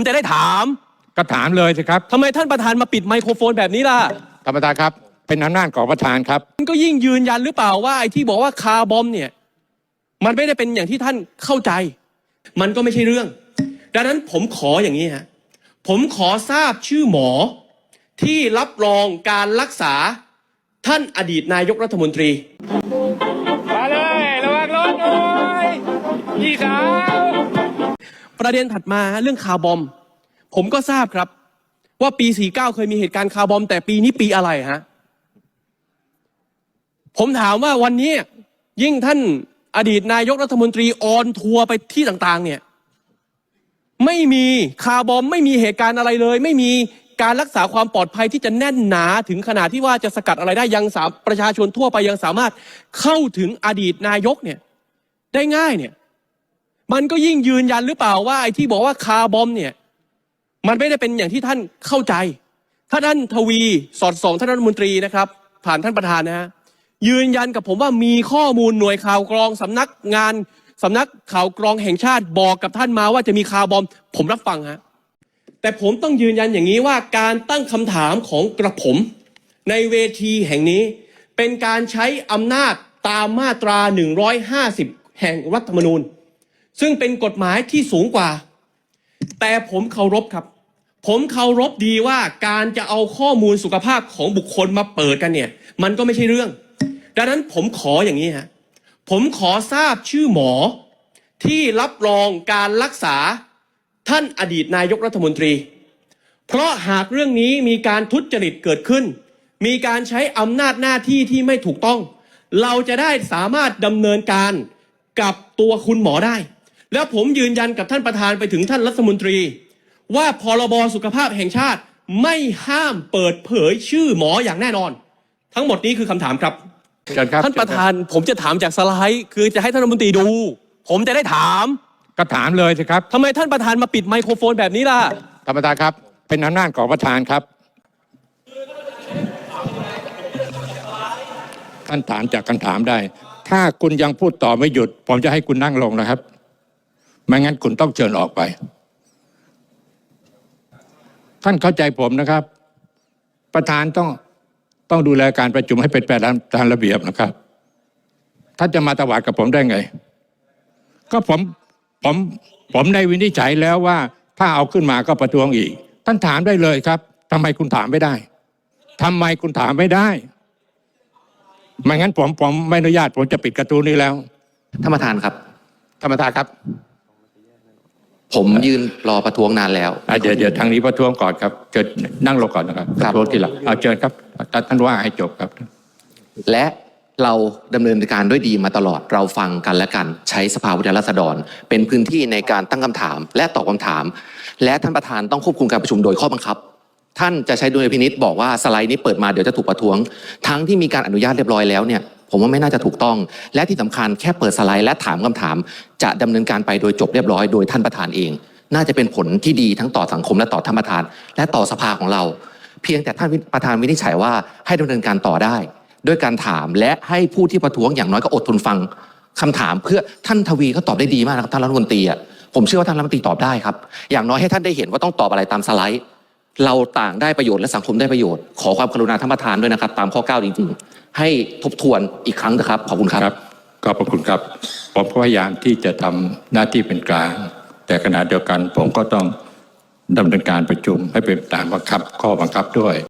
ผมจะได้ถามก็ถามเลยสิครับทำไมท่านประธานมาปิดไมโครโฟนแบบนี้ล่ะธรรมดาครับ เป็นอำนาจของประธานครับ มันก็ยิ่งยืนยันหรือเปล่าว่าไอ้ที่บอกว่าคาร์บอมเนี่ย มันไม่ได้เป็นอย่างที่ท่านเข้าใจ มันก็ไม่ใช่เรื่อง ดังนั้นผมขออย่างนี้ฮะผมขอทราบชื่อหมอ ที่รับรองการรักษาท่านอดีตนายกรัฐมนตรี มาเลย ระวังรถหน่อยพี่สาว ประเด็นถัดมาเรื่องคาร์บอม ผมก็ทราบครับ ว่าปี 49 เคยมีเหตุการณ์คาร์บอม แต่ปีนี้ปีอะไรฮะผมถามว่าวันนี้ยิ่งท่านอดีตนายกรัฐมนตรีออนทัวร์ไปที่ต่างๆ เนี่ย ไม่มีคาร์บอมไม่มีเหตุการณ์อะไรเลย ไม่มีการรักษาความปลอดภัยที่จะแน่นหนาถึงขนาดที่ว่าจะสกัดอะไรได้ยังสามประชาชนทั่วไปยังสามารถเข้าถึงอดีตนายกเนี่ยได้ง่ายเนี่ย มันก็ยิ่งยืนยันหรือเปล่าว่าไอ้ที่บอกว่าคาร์บอมเนี่ยมันไม่ได้เป็นอย่างที่ท่านเข้าใจ ถ้าท่านทวีสอดส่องท่านรัฐมนตรีนะครับ ผ่านท่านประธานนะฮะยืนยันกับผมว่ามีข้อมูลหน่วยข่าวกรองสำนักงานสำนักข่าวกรองแห่งชาติบอกกับท่านมาว่าจะมีคาร์บอม ผมรับฟังฮะแต่ผมต้องยืนยันอย่างนี้ว่าการตั้งคำถามของกระผม ในเวทีแห่งนี้ เป็นการใช้อำนาจตามมาตรา 150 แห่งรัฐธรรมนูญ ซึ่งเป็นกฎหมายที่สูงกว่า แต่ผมเคารพครับ ผมเคารพดีว่าการจะเอาข้อมูลสุขภาพของบุคคลมาเปิดกันเนี่ย มันก็ไม่ใช่เรื่อง ดังนั้นผมขออย่างนี้ฮะผมขอทราบชื่อหมอที่รับรองการรักษาท่านอดีตนายกรัฐมนตรี เพราะหากเรื่องนี้มีการทุจริตเกิดขึ้น มีการใช้อำนาจหน้าที่ที่ไม่ถูกต้อง เราจะได้สามารถดำเนินการกับตัวคุณหมอได้ แล้วผมยืนยันกับท่านประธานไปถึงท่านรัฐมนตรี ว่าพรบสุขภาพแห่งชาติไม่ห้ามเปิดเผยชื่อหมออย่างแน่นอน ทั้งหมดนี้คือคำถามครับเชิญครับท่านประธานผมจะถามจากสไลด์ คือจะให้ท่านรัฐมนตรีดู ผมจะได้ถามก็ถามเลยสิครับทำไมท่านประธานมาปิดไมโครโฟนแบบนี้ล่ะธรรมดาครับ เป็นอำนาจของประธานครับท่านถามจากคำถามได้ ถ้าคุณยังพูดต่อไม่หยุด ผมจะให้คุณนั่งลงนะครับ ไม่งั้นคุณต้องเชิญออกไป ท่านเข้าใจผมนะครับ ประธานต้องต้องดูแลการประชุมให้เป็นไปตามระเบียบนะครับท่านจะมาตวาดกับผมได้ไง ก็ผมผมผมในวินิจฉัยแล้วว่า ถ้าเอาขึ้นมาก็ประท้วงอีก ท่านถามได้เลยครับทำไมคุณถามไม่ได้ทำไมคุณถามไม่ได้ไม่งั้นผมผมไม่อนุญาตผมจะปิดการะตูนนี้แล้วท่านประธานครับธรรมดาครับ ผมยืนรอประท้วงนานแล้ว อะเดี๋ยวเดี๋ยวทางนี้ประท้วงก่อนครับเชิญนั่งลงก่อนนะครับคปรับ ระท้วงทีหลังเอาเชิญครับท่านว่าให้จบครับ และเราดำเนินการด้วยดีมาตลอดเราฟังกันและกันใช้สภาวิทยาราษฎร เป็นพื้นที่ในการตั้งคำถาม และตอบคำถาม และท่านประธานต้องควบคุมการประชุมโดยข้อบังคับ ท่านจะใช้ดุลยพินิษบอกว่าสไลด์นี้เปิดมาเดี๋ยวจะถูกประท้วง ทั้งที่มีการอนุญาตเรียบร้อยแล้วเนี่ยผมว่าไม่น่าจะถูกต้อง และที่สำคัญแค่เปิดสไลด์และถามคำถาม จะดำเนินการไปโดยจบเรียบร้อยโดยท่านประธานเอง น่าจะเป็นผลที่ดีทั้งต่อสังคมและต่อท่านประธาน และต่อสภาของเรา เพียงแต่ท่านประธานวินิจฉัยว่าให้ดำเนินการต่อได้ ด้วยการถามและให้ผู้ที่ประท้วงอย่างน้อยก็อดทนฟังคำถามเพื่อท่านทวีก็ตอบได้ดีมากนะครับท่านรัฐมนตรีอะผมเชื่อว่าท่านรัฐมนตรีตอบได้ครับอย่างน้อยให้ท่านได้เห็นว่าต้องตอบอะไรตามสไลด์ เราต่างได้ประโยชน์และสังคมได้ประโยชน์ ขอความกรุณาท่านประธานด้วยนะครับ ตามข้อ 9 จริงๆ ให้ทบทวนอีกครั้งนะครับ ขอบคุณครับครับขอบคุณครับ ผมพยายามที่จะทำหน้าที่เป็นกลาง แต่ขณะเดียวกันผมก็ต้องดำเนินการประชุมให้เป็นตามบังคับข้อบังคับด้วย